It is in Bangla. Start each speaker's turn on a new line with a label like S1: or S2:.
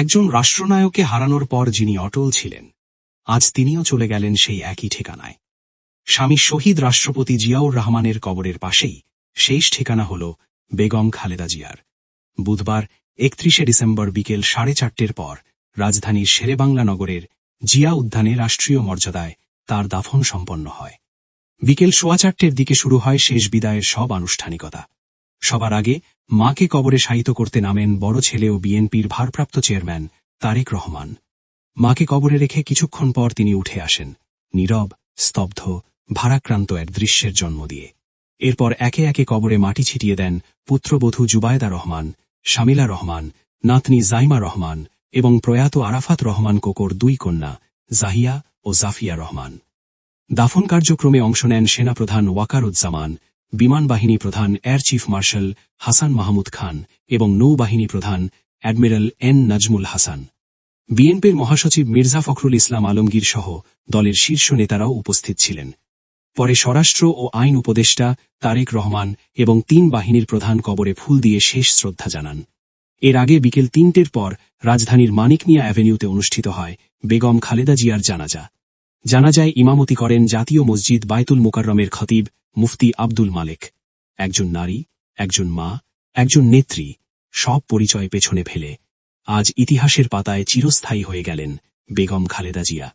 S1: একজন রাষ্ট্রনায়ককে হারানোর পর যিনি অটল ছিলেন, আজ তিনিও চলে গেলেন সেই একই ঠিকানায়। স্বামী শহীদ রাষ্ট্রপতি জিয়াউর রহমানের কবরের পাশেই শেষ ঠিকানা হল বেগম খালেদা জিয়ার। বুধবার, একত্রিশে ডিসেম্বর বিকেল সাড়ে চারটের পর রাজধানীর শেরেবাংলা নগরের জিয়া উদ্যানে রাষ্ট্রীয় মর্যাদায় তার দাফন সম্পন্ন হয়। বিকেল সোয়া চারটের দিকে শুরু হয় শেষ বিদায়ের সব আনুষ্ঠানিকতা। সবার আগে মাকে কবরে শায়িত করতে নামেন বড় ছেলে ও বিএনপির ভারপ্রাপ্ত চেয়ারম্যান তারেক রহমান। মাকে কবরে রেখে কিছুক্ষণ পর তিনি উঠে আসেন, নীরব, স্তব্ধ, ভারাক্রান্ত এক দৃশ্যের জন্ম দিয়ে। এরপর একে একে কবরে মাটি ছিটিয়ে দেন পুত্রবধূ জুবায়দা রহমান, শামিলা রহমান, নাতনি জাইমা রহমান এবং প্রয়াত আরাফাত রহমান কোকর দুই কন্যা, জাহিয়া ও জাফিয়া রহমান। দাফন কার্যক্রমে অংশ নেন সেনাপ্রধান ওয়াকারুজ্জামান বিমান বাহিনী প্রধান air chief marshal Hasan Mahmud Khan এবং নৌবাহিনী প্রধান অ্যাডমিরাল এন নাজমুল হাসান। বিএনপির মহাসচিব মির্জা ফখরুল ইসলাম আলমগীর সহ দলের শীর্ষ নেতারাও উপস্থিত ছিলেন। পরে স্বরাষ্ট্র ও আইন উপদেষ্টা তারেক রহমান এবং তিন বাহিনীর প্রধান কবরে ফুল দিয়ে শেষ শ্রদ্ধা জানান। এর আগে বিকেল তিনটের পর রাজধানীর মানিকমিয়া অ্যাভিনিউতে অনুষ্ঠিত হয় বেগম খালেদা জিয়ার জানাজা। জানাজায় ইমামতি করেন জাতীয় মসজিদ বায়তুল মোকাররমের খতিব মুফতি আব্দুল মালিক। একজন নারী, একজন মা, একজন নেত্রী, সব পরিচয় পেছনে ফেলে। আজ ইতিহাসের পাতায় চিরস্থায়ী হয়ে গেলেন বেগম খালেদা জিয়া।